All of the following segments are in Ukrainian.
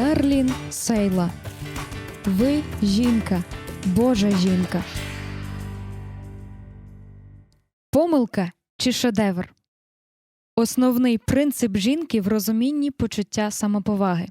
Дарлін Сейла. Ви жінка, Божа жінка. Помилка чи шедевр. Основний принцип жінки в розумінні почуття самоповаги.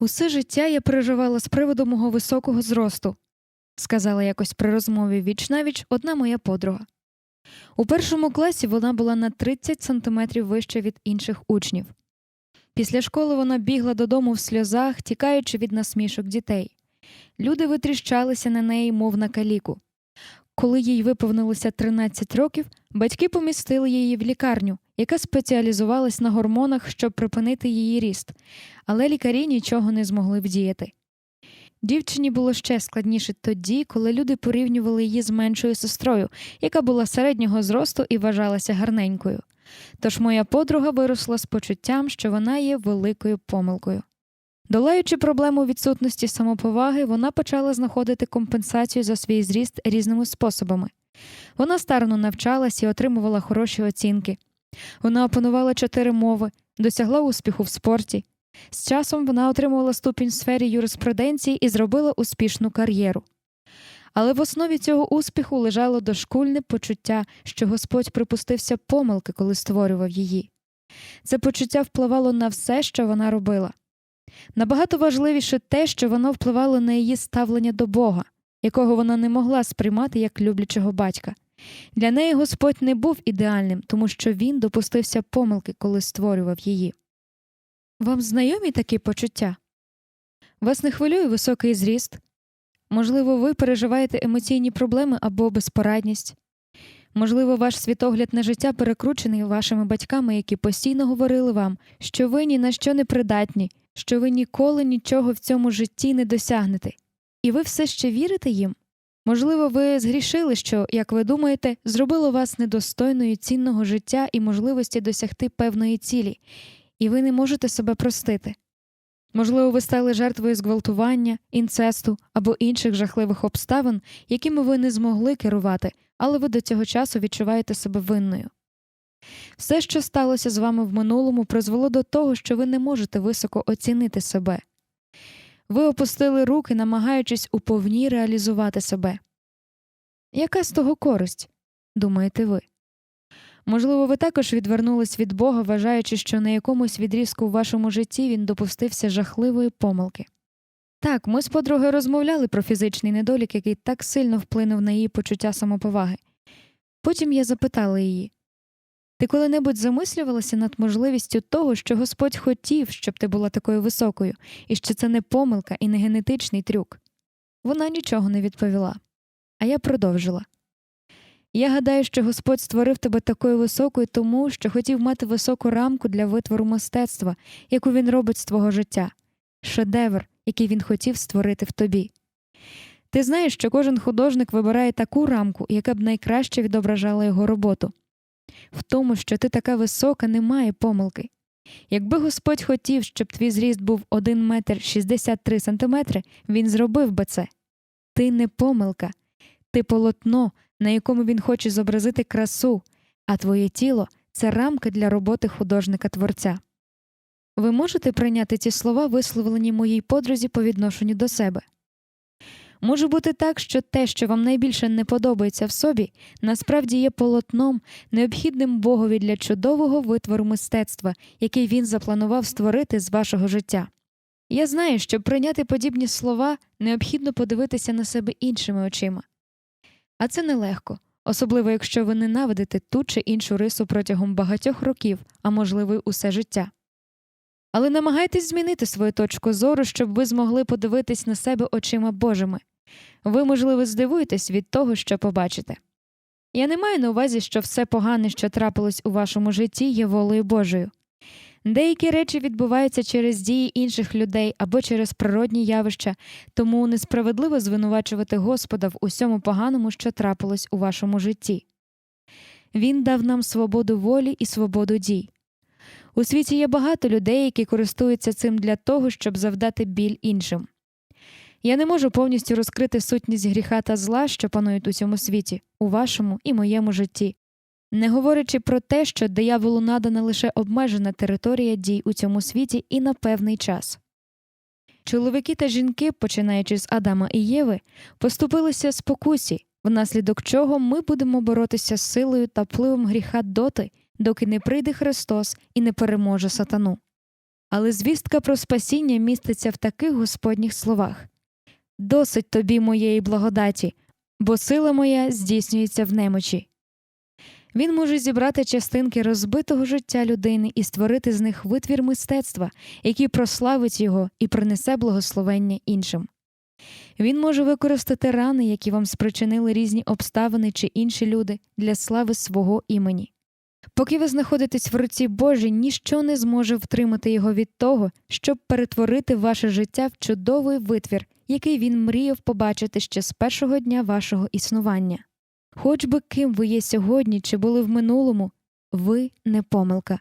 Усе життя я переживала з приводу мого високого зросту, сказала якось при розмові віч-навіч одна моя подруга. У першому класі вона була на 30 сантиметрів вище від інших учнів. Після школи вона бігла додому в сльозах, тікаючи від насмішок дітей. Люди витріщалися на неї, мов на каліку. Коли їй виповнилося 13 років, батьки помістили її в лікарню, яка спеціалізувалась на гормонах, щоб припинити її ріст, але лікарі нічого не змогли вдіяти. Дівчині було ще складніше тоді, коли люди порівнювали її з меншою сестрою, яка була середнього зросту і вважалася гарненькою. Тож моя подруга виросла з почуттям, що вона є великою помилкою. Долаючи проблему відсутності самоповаги, вона почала знаходити компенсацію за свій зріст різними способами. Вона старано навчалась і отримувала хороші оцінки. Вона опанувала чотири мови, досягла успіху в спорті. З часом вона отримувала ступінь в сфері юриспруденції і зробила успішну кар'єру. Але в основі цього успіху лежало дошкульне почуття, що Господь припустився помилки, коли створював її. Це почуття впливало на все, що вона робила. Набагато важливіше те, що воно впливало на її ставлення до Бога, якого вона не могла сприймати як люблячого батька. Для неї Господь не був ідеальним, тому що він допустився помилки, коли створював її. Вам знайомі такі почуття? Вас не хвилює високий зріст? Можливо, ви переживаєте емоційні проблеми або безпорадність. Можливо, ваш світогляд на життя перекручений вашими батьками, які постійно говорили вам, що ви ні на що не придатні, що ви ніколи нічого в цьому житті не досягнете. І ви все ще вірите їм? Можливо, ви згрішили, що, як ви думаєте, зробило вас недостойною цінного життя і можливості досягти певної цілі, і ви не можете себе простити. Можливо, ви стали жертвою зґвалтування, інцесту або інших жахливих обставин, якими ви не змогли керувати, але ви до цього часу відчуваєте себе винною. Все, що сталося з вами в минулому, призвело до того, що ви не можете високо оцінити себе. Ви опустили руки, намагаючись уповні реалізувати себе. Яка з того користь? думаєте ви? Можливо, ви також відвернулись від Бога, вважаючи, що на якомусь відрізку в вашому житті він допустився жахливої помилки. Так, ми з подругою розмовляли про фізичний недолік, який так сильно вплинув на її почуття самоповаги. Потім я запитала її ти коли-небудь замислювалася над можливістю того, що Господь хотів, щоб ти була такою високою, і що це не помилка і не генетичний трюк? Вона нічого не відповіла. А я продовжила. Я гадаю, що Господь створив тебе такою високою, тому що хотів мати високу рамку для витвору мистецтва, яку він робить з твого життя, шедевр, який він хотів створити в тобі. Ти знаєш, що кожен художник вибирає таку рамку, яка б найкраще відображала його роботу. В тому, що ти така висока, немає помилки. Якби Господь хотів, щоб твій зріст був 1 метр 63 сантиметри, він зробив би це. Ти не помилка, ти полотно, на якому він хоче зобразити красу, а твоє тіло це рамка для роботи художника творця. Ви можете прийняти ці слова, висловлені моїй подрузі по відношенню до себе. Може бути так, що те, що вам найбільше не подобається в собі, насправді є полотном, необхідним Богові для чудового витвору мистецтва, який він запланував створити з вашого життя. Я знаю, щоб прийняти подібні слова, необхідно подивитися на себе іншими очима. А це нелегко, особливо якщо ви ненавидите ту чи іншу рису протягом багатьох років, а можливо, й усе життя. Але намагайтесь змінити свою точку зору, щоб ви змогли подивитись на себе очима Божими. Ви, можливо, здивуєтесь від того, що побачите. Я не маю на увазі, що все погане, що трапилось у вашому житті, є волею Божою. Деякі речі відбуваються через дії інших людей або через природні явища, тому несправедливо звинувачувати Господа в усьому поганому, що трапилось у вашому житті. Він дав нам свободу волі і свободу дій. У світі є багато людей, які користуються цим для того, щоб завдати біль іншим. Я не можу повністю розкрити сутність гріха та зла, що панують у цьому світі, у вашому і моєму житті, не говорячи про те, що дияволу надана лише обмежена територія дій у цьому світі і на певний час. Чоловіки та жінки, починаючи з Адама і Єви, поступилися спокусі, внаслідок чого ми будемо боротися з силою та впливом гріха доти, доки не прийде Христос і не переможе сатану. Але звістка про спасіння міститься в таких Господніх словах Досить тобі моєї благодаті, бо сила моя здійснюється в немочі. Він може зібрати частинки розбитого життя людини і створити з них витвір мистецтва, який прославить його і принесе благословення іншим. Він може використати рани, які вам спричинили різні обставини чи інші люди для слави свого імені. Поки ви знаходитесь в руці Божій, ніщо не зможе втримати його від того, щоб перетворити ваше життя в чудовий витвір, який він мріяв побачити ще з першого дня вашого існування. Хоч би ким ви є сьогодні чи були в минулому, ви не помилка.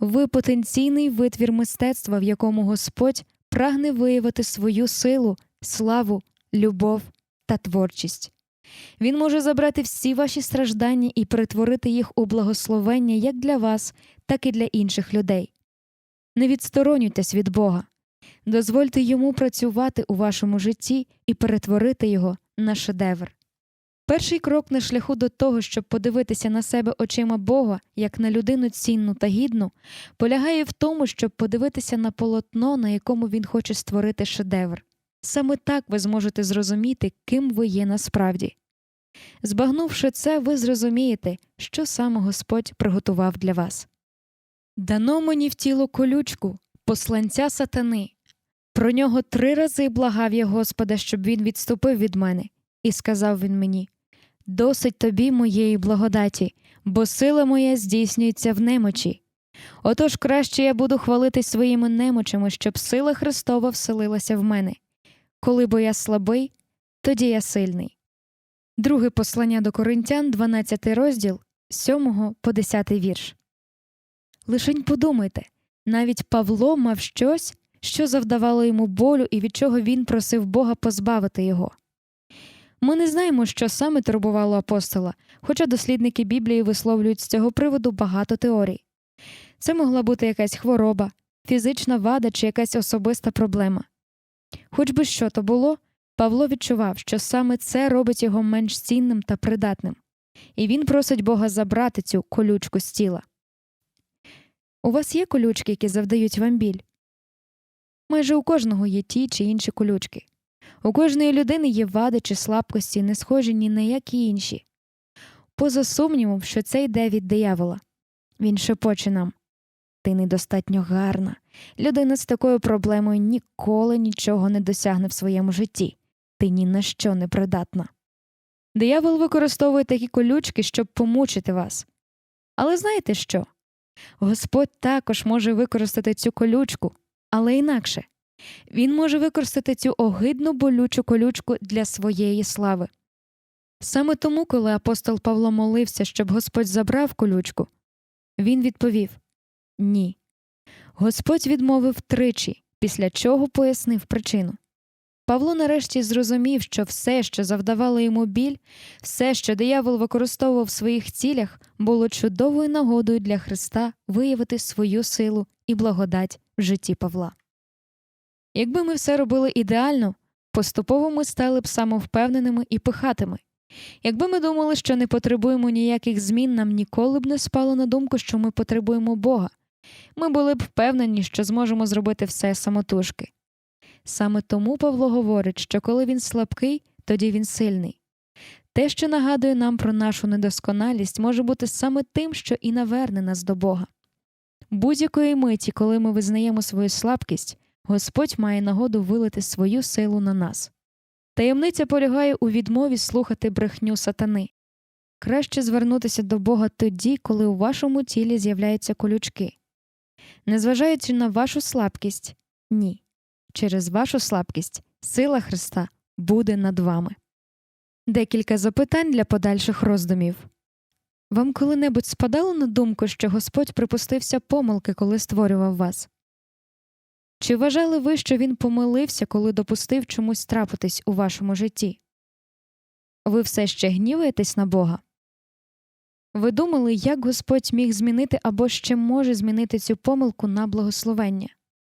Ви потенційний витвір мистецтва, в якому Господь прагне виявити свою силу, славу, любов та творчість. Він може забрати всі ваші страждання і перетворити їх у благословення як для вас, так і для інших людей. Не відсторонюйтесь від Бога. Дозвольте йому працювати у вашому житті і перетворити його на шедевр. Перший крок на шляху до того, щоб подивитися на себе очима Бога як на людину цінну та гідну, полягає в тому, щоб подивитися на полотно, на якому він хоче створити шедевр. Саме так ви зможете зрозуміти, ким ви є насправді. Збагнувши це, ви зрозумієте, що саме Господь приготував для вас. Дано мені в тіло колючку, посланця сатани. Про нього три рази благав я Господа, щоб він відступив від мене, і сказав він мені Досить тобі моєї благодаті, бо сила моя здійснюється в немочі. Отож краще я буду хвалитись своїми немочами, щоб сила Христова вселилася в мене. Коли бо я слабий, тоді я сильний. Друге послання до Коринтян, 12 розділ, 7 по 10 вірш. Лишень подумайте навіть Павло мав щось, що завдавало йому болю і від чого він просив Бога позбавити його. Ми не знаємо, що саме турбувало апостола, хоча дослідники Біблії висловлюють з цього приводу багато теорій. Це могла бути якась хвороба, фізична вада чи якась особиста проблема. Хоч би що то було, Павло відчував, що саме це робить його менш цінним та придатним, і він просить Бога забрати цю колючку з тіла. У вас є колючки, які завдають вам біль? Майже у кожного є ті чи інші колючки. У кожної людини є вади чи слабкості, не схожі ні на які інші. Поза сумнівом, що це йде від диявола. Він шепоче нам Ти недостатньо гарна. Людина з такою проблемою ніколи нічого не досягне в своєму житті. Ти ні на що не придатна. Диявол використовує такі колючки, щоб помучити вас. Але знаєте що? Господь також може використати цю колючку, але інакше. Він може використати цю огидну болючу колючку для своєї слави. Саме тому, коли апостол Павло молився, щоб Господь забрав колючку, він відповів Ні. Господь відмовив тричі, після чого пояснив причину. Павло нарешті зрозумів, що все, що завдавало йому біль, все, що диявол використовував в своїх цілях, було чудовою нагодою для Христа виявити свою силу і благодать в житті Павла. Якби ми все робили ідеально, поступово ми стали б самовпевненими і пихатими. Якби ми думали, що не потребуємо ніяких змін, нам ніколи б не спало на думку, що ми потребуємо Бога. Ми були б впевнені, що зможемо зробити все самотужки. Саме тому Павло говорить, що коли він слабкий, тоді він сильний. Те, що нагадує нам про нашу недосконалість, може бути саме тим, що і наверне нас до Бога. Будь-якої миті, коли ми визнаємо свою слабкість, Господь має нагоду вилити свою силу на нас. Таємниця полягає у відмові слухати брехню сатани. Краще звернутися до Бога тоді, коли у вашому тілі з'являються колючки. Незважаючи на вашу слабкість, ні. Через вашу слабкість сила Христа буде над вами. Декілька запитань для подальших роздумів. Вам коли-небудь спадало на думку, що Господь припустився помилки, коли створював вас? Чи вважали ви, що він помилився, коли допустив чомусь трапитись у вашому житті? Ви все ще гніваєтесь на Бога? Ви думали, як Господь міг змінити або ще може змінити цю помилку на благословення?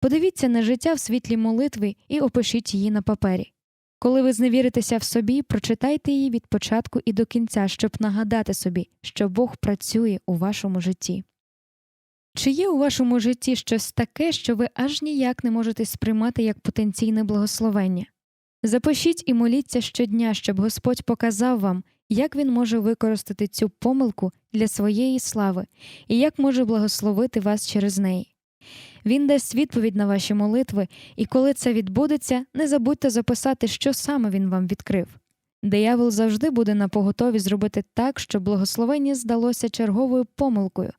Подивіться на життя в світлі молитви і опишіть її на папері. Коли ви зневіритеся в собі, прочитайте її від початку і до кінця, щоб нагадати собі, що Бог працює у вашому житті. Чи є у вашому житті щось таке, що ви аж ніяк не можете сприймати як потенційне благословення? Запишіть і моліться щодня, щоб Господь показав вам, як він може використати цю помилку для своєї слави і як може благословити вас через неї. Він дасть відповідь на ваші молитви, і коли це відбудеться, не забудьте записати, що саме він вам відкрив. Диявол завжди буде на поготові зробити так, щоб благословення здалося черговою помилкою,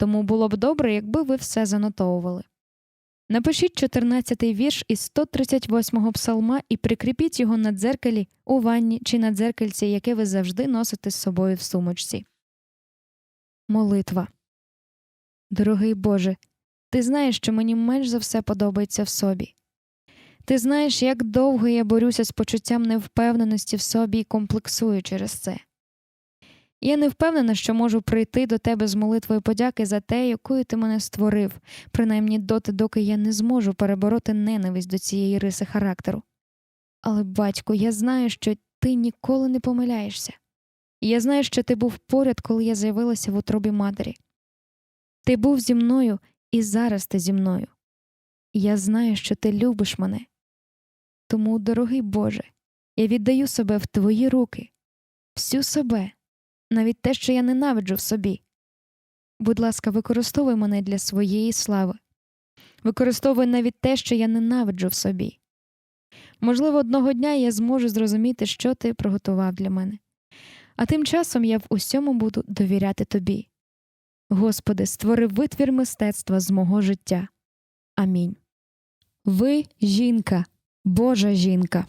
тому було б добре, якби ви все занотовували. Напишіть 14-й вірш із 138-го псалма і прикріпіть його на дзеркалі, у ванні чи на дзеркальці, яке ви завжди носите з собою в сумочці. Молитва. Дорогий Боже, ти знаєш, що мені менш за все подобається в собі. Ти знаєш, як довго я борюся з почуттям невпевненості в собі і комплексую через це. Я не впевнена, що можу прийти до тебе з молитвою подяки за те, якою ти мене створив, принаймні доти, доки я не зможу перебороти ненависть до цієї риси характеру. Але, батько, я знаю, що ти ніколи не помиляєшся. Я знаю, що ти був поряд, коли я з'явилася в утробі матері. Ти був зі мною і зараз ти зі мною. Я знаю, що ти любиш мене. Тому, дорогий Боже, я віддаю себе в твої руки, всю себе, навіть те, що я ненавиджу в собі. Будь ласка, використовуй мене для своєї слави, використовуй навіть те, що я ненавиджу в собі. Можливо, одного дня я зможу зрозуміти, що ти приготував для мене, а тим часом я в усьому буду довіряти тобі. Господи, створи витвір мистецтва з мого життя. Амінь. Ви жінка, Божа жінка.